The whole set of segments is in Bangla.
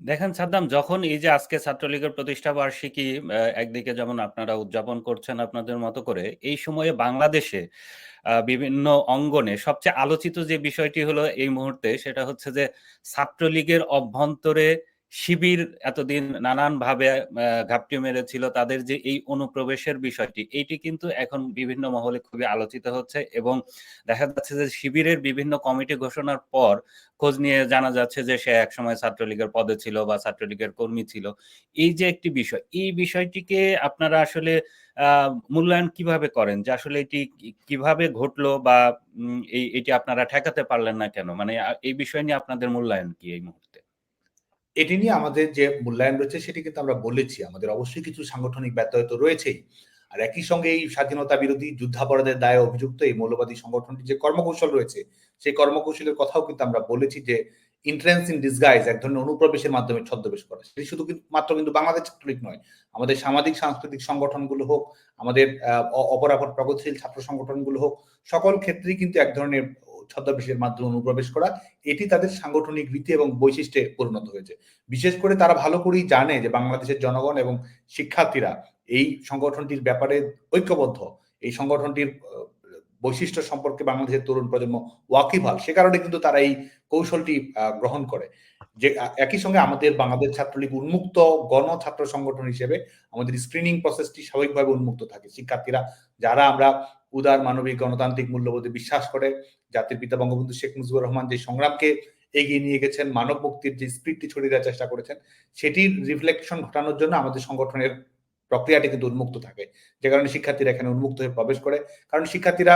দেখেন সাদ্দাম, যখন এই যে আজকে ছাত্রলীগের প্রতিষ্ঠা বার্ষিকী একদিকে যেমন আপনারা উদযাপন করছেন আপনাদের মতো করে, এই সময়ে বাংলাদেশে বিভিন্ন অঙ্গনে সবচেয়ে আলোচিত যে বিষয়টি হলো এই মুহূর্তে, সেটা হচ্ছে যে ছাত্রলীগের অভ্যন্তরে শিবির এতদিন নানান ভাবে ঘাপটি মেরেছিল। তাদের যে এই অনুপ্রবেশের বিষয়টি, এইটি কিন্তু এখন বিভিন্ন মহলে খুবই আলোচিত হচ্ছে এবং দেখা যাচ্ছে যে শিবিরের বিভিন্ন কমিটি ঘোষণার পর খোঁজ নিয়ে জানা যাচ্ছে যে সে একসময় ছাত্রলীগের পদে ছিল বা ছাত্রলীগের কর্মী ছিল। এই যে একটি বিষয়, এই বিষয়টিকে আপনারা আসলে মূল্যায়ন কীভাবে করেন? যে আসলে এটি কীভাবে ঘটলো বা এই, এটি আপনারা ঠেকাতে পারলেন না কেন? মানে এই বিষয় নিয়ে আপনাদের মূল্যায়ন কি এই মুহূর্তে? এটি নিয়ে আমাদের যে মূল্যায়ন রয়েছে সেটি কিন্তু আমরা বলেছি। আমাদের অবশ্যই কিছু সাংগঠনিক ব্যত্যয় তো রয়েছেই। আর একই সঙ্গে এই স্বাধীনতা বিরোধী যুদ্ধাপরাধের দায়ে অভিযুক্ত এই মৌলবাদী সংগঠনটি যে কর্মকৌশল রয়েছে, সেই কর্মকৌশলের কথাও কিন্তু আমরা বলেছি যে ইন্ট্রেন্স ইন ডিসগাইজ এক ধরনের অনুপ্রবেশের মাধ্যমে ছদ্মবেশ করা। সেটি শুধু মাত্র কিন্তু বাংলাদেশ ছাত্রলীগ নয়, আমাদের সামাজিক, সাংস্কৃতিক সংগঠনগুলো হোক, আমাদের অপরাপর প্রগতিশীল ছাত্র সংগঠনগুলো হোক, সকল ক্ষেত্রেই কিন্তু এক ধরনের ছদ্মবেশের মাধ্যমে অনুপ্রবেশ করা, এটি তাদের সাংগঠনিক রীতি এবং বৈশিষ্ট্যে পরিণত হয়েছে। বিশেষ করে তারা ভালো করেই জানে যে বাংলাদেশের জনগণ এবং শিক্ষার্থীরা এই সংগঠনটির ব্যাপারে ঐক্যবদ্ধ। এই সংগঠনটির বৈশিষ্ট্য সম্পর্কে বাংলাদেশের তরুণ প্রজন্ম ওয়াকিভাল সে কারণে কিন্তু তারা এই কৌশলটি গ্রহণ করে। যে, একই সঙ্গে আমাদের বাংলাদেশ ছাত্রলীগ উন্মুক্ত গণ ছাত্র সংগঠন হিসেবে আমাদের স্ক্রিনিং প্রসেসটি স্বাভাবিকভাবে উন্মুক্ত থাকে। শিক্ষার্থীরা, যারা আমরা উদার মানবিক গণতান্ত্রিক মূল্যবোধে বিশ্বাস করে। জাতির পিতা বঙ্গবন্ধু শেখ মুজিবুর রহমান যে সংগ্রামকে এগিয়ে নিয়ে গেছেন, মানব মুক্তির যে স্পিডটি ছড়িয়ে দেওয়ার চেষ্টা করেছেন, সেটির রিফ্লেকশন ঘটানোর জন্য আমাদের সংগঠনের প্রক্রিয়াটি কিন্তু উন্মুক্ত থাকে। যে কারণে শিক্ষার্থীরা এখানে উন্মুক্ত হয়ে প্রবেশ করে। কারণ শিক্ষার্থীরা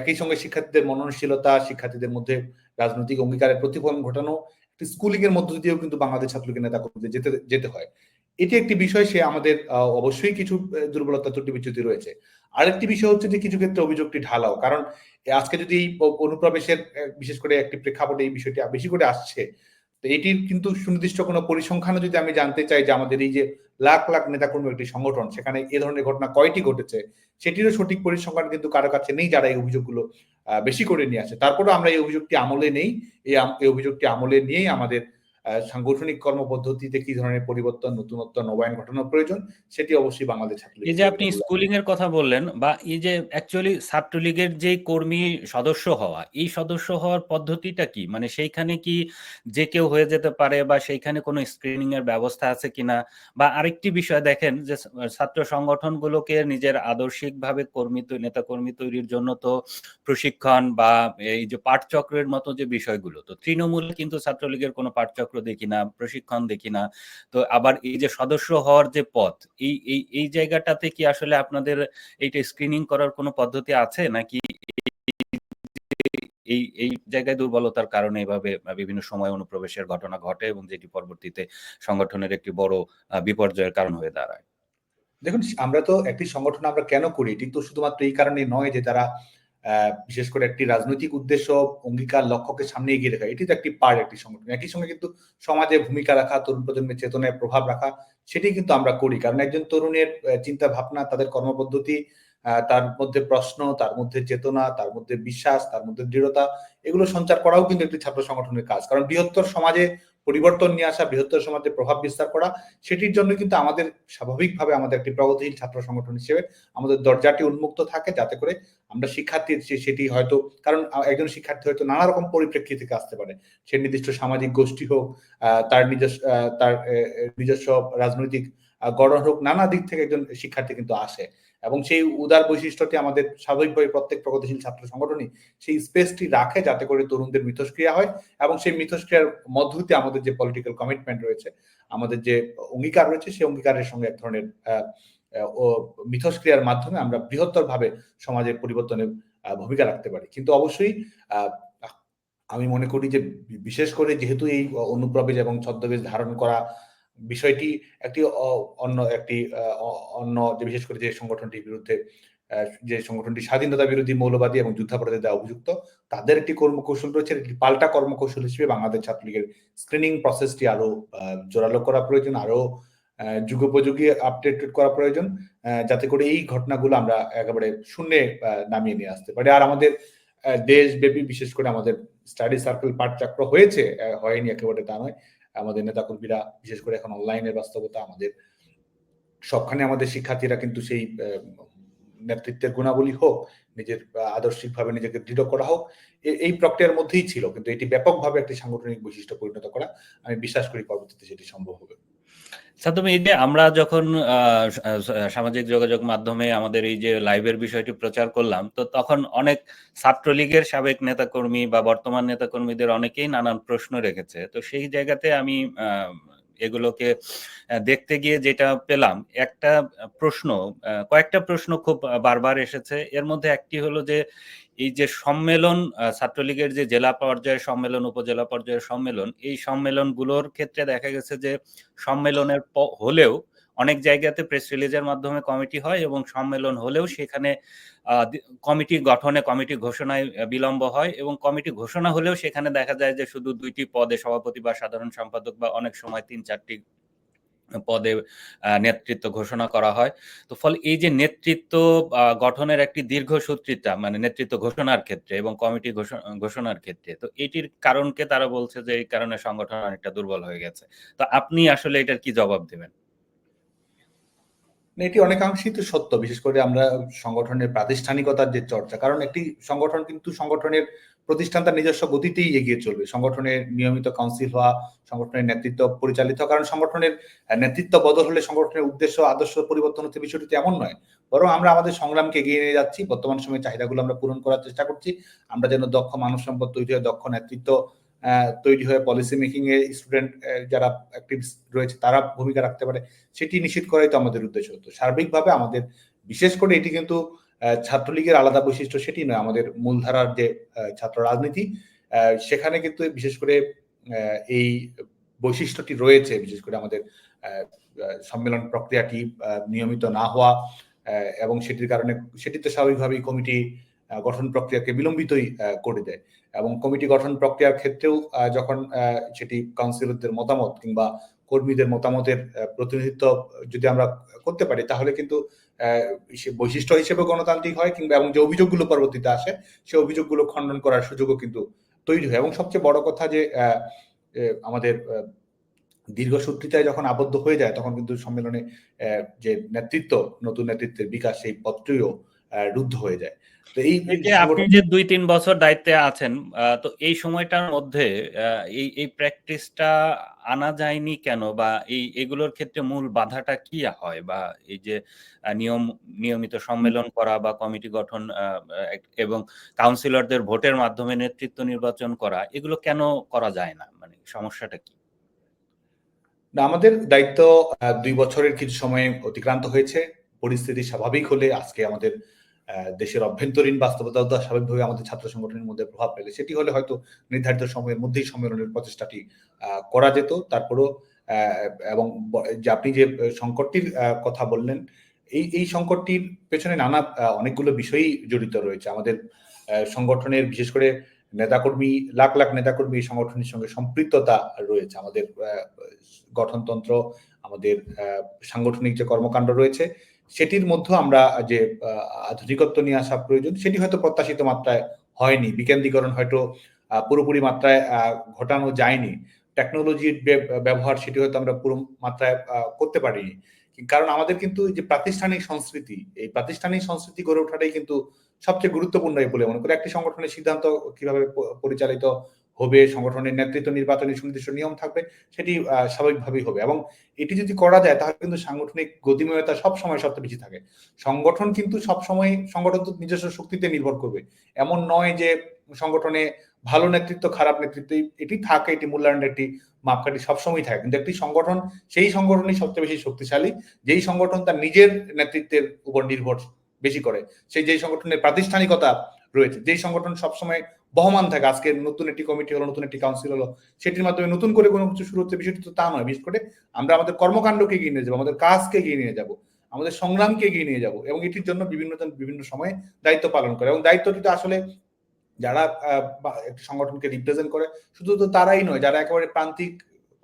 একই সঙ্গে শিক্ষার্থীদের মননশীলতা, শিক্ষার্থীদের মধ্যে রাজনৈতিক অঙ্গীকারের প্রতিফলন ঘটানো স্কুলিং এর মধ্য দিয়েও কিন্তু বাংলাদেশ ছাত্রলীগের নেতা কর্মীদের যেতে যেতে হয়। এটি একটি বিষয়, সে আমাদের অবশ্যই কিছু দুর্বলতা ত্রুটি বিচ্যুতি রয়েছে। আরেকটি বিষয় হচ্ছে যে কিছু ক্ষেত্রে অভিযোগটি ঢালাও। কারণ আজকে যদি এই অনুপ্রবেশের বিশেষ করে একটি প্রেক্ষাপটে এই বিষয়টি বেশি করে আসছে, তো এটির কিন্তু সুনির্দিষ্ট কোনো পরিসংখ্যানও যদি আমি জানতে চাই যে আমাদের এই যে লাখ লাখ নেতাকর্মী একটি সংগঠন, সেখানে এ ধরনের ঘটনা কয়টি ঘটেছে, সেটিরও সঠিক পরিসংখ্যান কিন্তু কারও কাছে নেই যারা এই অভিযোগগুলো বেশি করে নিয়ে আসে। তারপরেও আমরা এই অভিযোগটি আমলে নেই এই অভিযোগটি আমলে নিয়েই আমাদের সাংগঠনিক কর্মপদ্ধতিতে কি ধরনের পরিবর্তন নতুনত্ব নবায়ন ঘটানোর প্রয়োজন সেটি অবশ্যই বাংলাদেশ ছাত্রলীগ এই যে আপনি স্কুলিং এর কথা বললেন বা এই যে অ্যাকচুয়ালি ছাত্রলীগের যে কর্মী সদস্য হওয়া এই সদস্য হওয়ার পদ্ধতিটা কি? মানে সেইখানে কি যে কেউ হয়ে যেতে পারে বা সেইখানে কোনো স্ক্রিনিং এর ব্যবস্থা আছে কিনা? বা আরেকটি বিষয় দেখেন যে ছাত্র সংগঠনগুলোকে নিজের আদর্শিকভাবে কর্মী নেতা কর্মী তৈরির জন্য তো প্রশিক্ষণ বা এই যে পাঠচক্রের মতো যে বিষয়গুলো তো তৃণমূল কিন্তু ছাত্রলীগের কোনো পাঠচক্র দেখি না, প্রশিক্ষণ দেখি না। তো আবার এই যে সদস্য হওয়ার যে পথ, এই এই এই জায়গাটাতে কি আসলে আপনাদের এইটা স্ক্রিনিং করার কোনো পদ্ধতি আছে? নাকি এই এই জায়গায় দুর্বলতার কারণে এভাবে বিভিন্ন সময় অনুপ্রবেশের ঘটনা ঘটে এবং যেটি পরবর্তীতে সংগঠনের একটি বড় বিপর্যয়ের কারণ হয়ে দাঁড়ায়? দেখুন, আমরা তো একটি সংগঠন আমরা কেন করি? এটি তো শুধুমাত্র এই কারণে নয় যে তারা বিশেষ করে একটি রাজনৈতিক উদ্দেশ্য অঙ্গীকার লক্ষ্যকে সামনে এগিয়ে রাখা, এটি তো একটি পার্ট একটি সংগঠন। একই সঙ্গে কিন্তু সমাজে ভূমিকা রাখা, তরুণ প্রজন্মের চেতনায় প্রভাব রাখা, সেটি কিন্তু আমরা করি। কারণ একজন তরুণের চিন্তা ভাবনা তাদের কর্মপদ্ধতি তার মধ্যে প্রশ্ন, তার মধ্যে চেতনা, তার মধ্যে বিশ্বাস, তার মধ্যে দৃঢ়তা, এগুলো সঞ্চার করাও কিন্তু একটি ছাত্র সংগঠনের কাজ। কারণ বৃহত্তর সমাজে পরিবর্তন নিয়ে আসা, বৃহত্তর সমাজে প্রভাব বিস্তার করা, সেটির জন্য কিন্তু আমাদের স্বাভাবিকভাবে আমাদের একটি প্রগতিশীল ছাত্র সংগঠন হিসেবে আমাদের দরজাটি উন্মুক্ত থাকে যাতে করে আমরা শিক্ষার্থী সেটি হয়তো, কারণ একজন শিক্ষার্থী হয়তো নানা রকম পরিপ্রেক্ষি থেকে আসতে পারে। সে নির্দিষ্ট সামাজিক গোষ্ঠী হোক তার নিজস্ব তার নিজস্ব রাজনৈতিক গঠন হোক, নানা দিক থেকে একজন শিক্ষার্থী কিন্তু আসে। এবং সেই উদার বৈশিষ্ট্যটি আমাদের স্বাভাবিকভাবে প্রত্যেক প্রগতিশীল ছাত্র সংগঠনই সেই স্পেসটি রাখে যাতে করে তরুণদের মিথস্ক্রিয়া হয় এবং সেই মিথস্ক্রিয়ার মধ্য দিয়ে আমাদের যে পলিটিক্যাল কমিটমেন্ট রয়েছে, আমাদের যে অঙ্গীকার রয়েছে সেই অঙ্গীকারের সঙ্গে এক ধরনের মিথস্ক্রিয়ার মাধ্যমে আমরা বৃহত্তরভাবে সমাজের পরিবর্তনে ভূমিকা রাখতে পারি। কিন্তু অবশ্যই আমি মনে করি যে বিশেষ করে যেহেতু এই অনুপ্রবেশ এবং ছদ্মবেশ ধারণ করা বিষয়টি একটি অন্য একটি অন্য যে বিশেষ করে যে সংগঠনটির বিরুদ্ধে যে সংগঠনটি স্বাধীনতা বিরোধী মৌলবাদী এবং যুদ্ধাপরাধে দেওয়া অভিযুক্ত, তাদের একটি কর্মকৌশল রয়েছে একটি পাল্টা কর্মকৌশল হিসেবে বাংলাদেশ ছাত্রলীগের স্ক্রিনিং প্রসেসটি আরও জোরালো করা প্রয়োজন আরও যুগোপযোগী আপডেট করা প্রয়োজন যাতে করে এই ঘটনাগুলো আমরা একেবারে শূন্যে নামিয়ে নিয়ে আসতে পারি। আর আমাদের দেশব্যাপী বিশেষ করে আমাদের স্টাডি সার্কেল পাঠচক্র হয়েছে হয়নি একেবারে তা নয়। আমাদের নেতাকর্মীরা, বিশেষ করে এখন অনলাইনের বাস্তবতা, আমাদের সবখানে আমাদের শিক্ষার্থীরা কিন্তু সেই নেতৃত্বের গুণাবলী হোক, নিজের আদর্শিকভাবে নিজেকে দৃঢ় করা হোক এই প্রক্রিয়ার মধ্যেই ছিল। কিন্তু এটি ব্যাপকভাবে একটি সাংগঠনিক বৈশিষ্ট্য পরিণত করা, আমি বিশ্বাস করি পরবর্তীতে সেটি সম্ভব হবে। এই যে আমরা যখন সামাজিক যোগাযোগ মাধ্যমে আমাদের এই যে লাইভের বিষয়টি প্রচার করলাম, তো তখন অনেক ছাত্রলীগের সাবেক নেতাকর্মী বা বর্তমান নেতাকর্মীদের অনেকেই নানান প্রশ্ন রেখেছে। তো সেই জায়গাতে আমি এগুলোকে দেখতে গিয়ে যেটা পেলাম, একটা প্রশ্ন কয়েকটা প্রশ্ন খুব বারবার এসেছে। এর মধ্যে একটি হলো যে, এই যে সম্মেলন ছাত্রলীগের যে জেলা পর্যায়ের সম্মেলন, উপজেলা পর্যায়ের সম্মেলন, এই সম্মেলনগুলোর ক্ষেত্রে দেখা গেছে যে, সম্মেলনের হলেও অনেক জায়গাতে প্রেস রিলিজের মাধ্যমে কমিটি হয় এবং সম্মেলন হলেও সেখানে কমিটি গঠনে কমিটি ঘোষণায় বিলম্ব হয় এবং কমিটি ঘোষণা হলেও সেখানে দেখা যায় যে শুধু দুইটি পদে সভাপতি বা সাধারণ সম্পাদক বা অনেক সময় তিন, চারটি পদে নেতৃত্ব ঘোষণা করা হয়। তো ফলে এই যে নেতৃত্ব গঠনের একটি দীর্ঘসূত্রিতা মানে নেতৃত্ব ঘোষণার ক্ষেত্রে এবং কমিটি ঘোষণা- ঘোষণার ক্ষেত্রে, তো এটির কারণকে তারা বলছে যে এই কারণে সংগঠন অনেকটা দুর্বল হয়ে গেছে। তো আপনি আসলে এটার কি জবাব দেবেন? এটি অনেকাংশেই তো সত্য। বিশেষ করে আমরা সংগঠনের প্রাতিষ্ঠানিকতার যে চর্চা, কারণ একটি সংগঠন কিন্তু সংগঠনের প্রতিষ্ঠান তার নিজস্ব গতিতেই এগিয়ে চলবে। সংগঠনের নিয়মিত কাউন্সিল হওয়া, সংগঠনের নেতৃত্ব পরিচালিত কারণ সংগঠনের নেতৃত্ব বদল হলে সংগঠনের উদ্দেশ্য, আদর্শ পরিবর্তন হচ্ছে বিষয়টি এমন নয়। বরং আমরা আমাদের সংগ্রামকে এগিয়ে নিয়ে যাচ্ছি। বর্তমান সময়ে চাহিদাগুলো আমরা পূরণ করার চেষ্টা করছি। আমরা যেন দক্ষ মানব সম্পদ তৈরি হয়, দক্ষ নেতৃত্ব তৈরি হয়ে পলিসি মেকিং এ স্টুডেন্ট যারা রয়েছে, তারা ভূমিকা রাখতে পারে। সেটি নিশ্চিত করাই তো আমাদের উদ্দেশ্য। তো সার্বিকভাবে আমাদের, বিশেষ করে এটি কিন্তু ছাত্রলীগের আলাদা বৈশিষ্ট্য, সেটি নয়। আমাদের মূলধারার যে ছাত্র রাজনীতি সেখানে কিন্তু বিশেষ করে এই বৈশিষ্ট্যটি রয়েছে। বিশেষ করে আমাদের সম্মেলন প্রক্রিয়াটি নিয়মিত না হওয়া এবং সেটির কারণে, সেটি তো স্বাভাবিকভাবেই কমিটি গঠন প্রক্রিয়াকে বিলম্বিতই করে দেয়। এবং কমিটি গঠন প্রক্রিয়ার ক্ষেত্রেও যখন সেটি কাউন্সিলরদের মতামত কিংবা কর্মীদের মতামতের প্রতিনিধিত্ব যদি আমরা করতে পারি তাহলে কিন্তু বৈশিষ্ট্য হিসেবে গণতান্ত্রিক হয় কিংবা এবং যে অভিযোগগুলো পরবর্তীতে আসে সে অভিযোগগুলো খণ্ডন করার সুযোগও কিন্তু তৈরি হয়। এবং সবচেয়ে বড় কথা যে আমাদের দীর্ঘসূত্রিতায় যখন আবদ্ধ হয়ে যায় তখন কিন্তু সম্মেলনে যে নেতৃত্ব নতুন নেতৃত্বের বিকাশ সেই আহ, রুদ্ধ হয়ে যায়। তো এই আপনি যে দুই তিন বছর দায়িত্বে আছেন তো এই সময়টার মধ্যে এই এই প্র্যাকটিসটা আনা যায়নি কেন? বা এই এগুলোর ক্ষেত্রে মূল বাধাটা কি হয়? বা এই যে নিয়ম নিয়মিত সম্মেলন করা বা কমিটি গঠন এবং কাউন্সিলরদের ভোটের মাধ্যমে নেতৃত্ব নির্বাচন করা এগুলো কেন করা যায় না? মানে সমস্যাটা কি? না আমাদের দায়িত্ব দুই বছরের কিছু সময় অতিক্রান্ত হয়েছে। পরিস্থিতি স্বাভাবিক হলে আজকে আমাদের আহ, দেশের অভ্যন্তরীণ বাস্তবতা স্বাভাবিকভাবে আমাদের ছাত্র সংগঠনের মধ্যে প্রভাব ফেলে, সেটি হলে হয়তো নির্ধারিত সময়ের মধ্যেই সম্মেলনের প্রচেষ্টাটি করা যেত। তারপরও এবং যে আপনি যে সংকটটির কথা বললেন, এই এই সংকটটির পেছনে নানা অনেকগুলো বিষয়ই জড়িত রয়েছে। আমাদের সংগঠনের, বিশেষ করে নেতাকর্মী, লাখ লাখ নেতাকর্মী এই সংগঠনের সঙ্গে সম্পৃক্ততা রয়েছে। আমাদের গঠনতন্ত্র, আমাদের সাংগঠনিক যে কর্মকাণ্ড রয়েছে, সেটির মধ্যে আমরা যে আধুনিকত্ব নিয়ে আসা প্রয়োজন, সেটি হয়তো প্রত্যাশিত মাত্রায় হয়নি। বিকেন্দ্রীকরণ হয়তো পুরোপুরি মাত্রায় ঘটানো যায়নি। টেকনোলজির ব্যবহার সেটি হয়তো আমরা পুরো মাত্রায় করতে পারিনি। কারণ আমাদের কিন্তু যে প্রাতিষ্ঠানিক সংস্কৃতি, এই প্রাতিষ্ঠানিক সংস্কৃতি গড়ে ওঠাটাই কিন্তু সবচেয়ে গুরুত্বপূর্ণ বলে মনে করি। একটি সংগঠনের সিদ্ধান্ত কীভাবে পরিচালিত হবে, সংগঠনের নেতৃত্ব, নির্বাচনী সুনির্দিষ্ট নিয়ম থাকবে, সেটি স্বাভাবিকভাবেই হবে এবং এটি যদি করা যায়, তাহলে কিন্তু সাংগঠনিক গতিময়তা সবসময় সবচেয়ে বেশি থাকে। সংগঠন কিন্তু সবসময় সংগঠন তো নিজস্ব শক্তিতে নির্ভর করবে। এমন নয় যে সংগঠনে ভালো নেতৃত্ব, খারাপ নেতৃত্ব এটি থাকে, এটি মূল্যায়নের একটি মাপকাঠি সবসময় থাকে। কিন্তু একটি সংগঠন, সেই সংগঠনই সবচেয়ে বেশি শক্তিশালী, যেই সংগঠন তার নিজের নেতৃত্বের উপর নির্ভর বেশি করে। সেই যেই সংগঠনের প্রাতিষ্ঠানিকতা রয়েছে, যেই সংগঠন সবসময় বহমান থাকে আজকে নতুন একটি কমিটি হলো, নতুন একটি কাউন্সিল হলো, সেটির মাধ্যমে নতুন করে কোনো কিছু শুরু হচ্ছে, বিষয়টি তো তা নয়। বিশেষ করে আমরা আমাদের কর্মকাণ্ডকে এগিয়ে নিয়ে যাব, আমাদের কাজকে এগিয়ে নিয়ে যাব, আমাদের সংগ্রামকে এগিয়ে নিয়ে যাব এবং এটির জন্য বিভিন্ন জন, বিভিন্ন সময়ে দায়িত্ব পালন করে। এবং দায়িত্বটি তো আসলে যারা একটি সংগঠনকে রিপ্রেজেন্ট করে, শুধু তো তারাই নয়, যারা একেবারে প্রান্তিক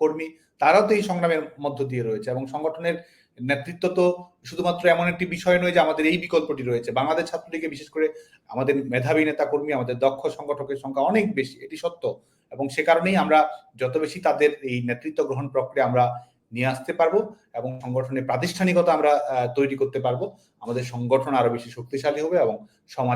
কর্মী, তারাও তো এই সংগ্রামের মধ্য দিয়ে রয়েছে এবং সংগঠনের নেতৃত্ব তো শুধুমাত্র এমন একটি বিষয় নয় যে আমাদের এই বিকল্পটি রয়েছে। বাংলাদেশ ছাত্রলীগে বিশেষ করে আমাদের মেধাবী নেতা কর্মী আমাদের দক্ষ সংগঠকের সংখ্যা অনেক বেশি, এটি সত্য। এবং সে কারণেই আমরা যত বেশি তাদের এই নেতৃত্ব গ্রহণ প্রক্রিয়া আমরা নিয়ে আসতে পারব এবং সংগঠনের প্রাতিষ্ঠানিকতা আমরা তৈরি করতে পারব, আমাদের সংগঠন আরও বেশি শক্তিশালী হবে এবং সমাজ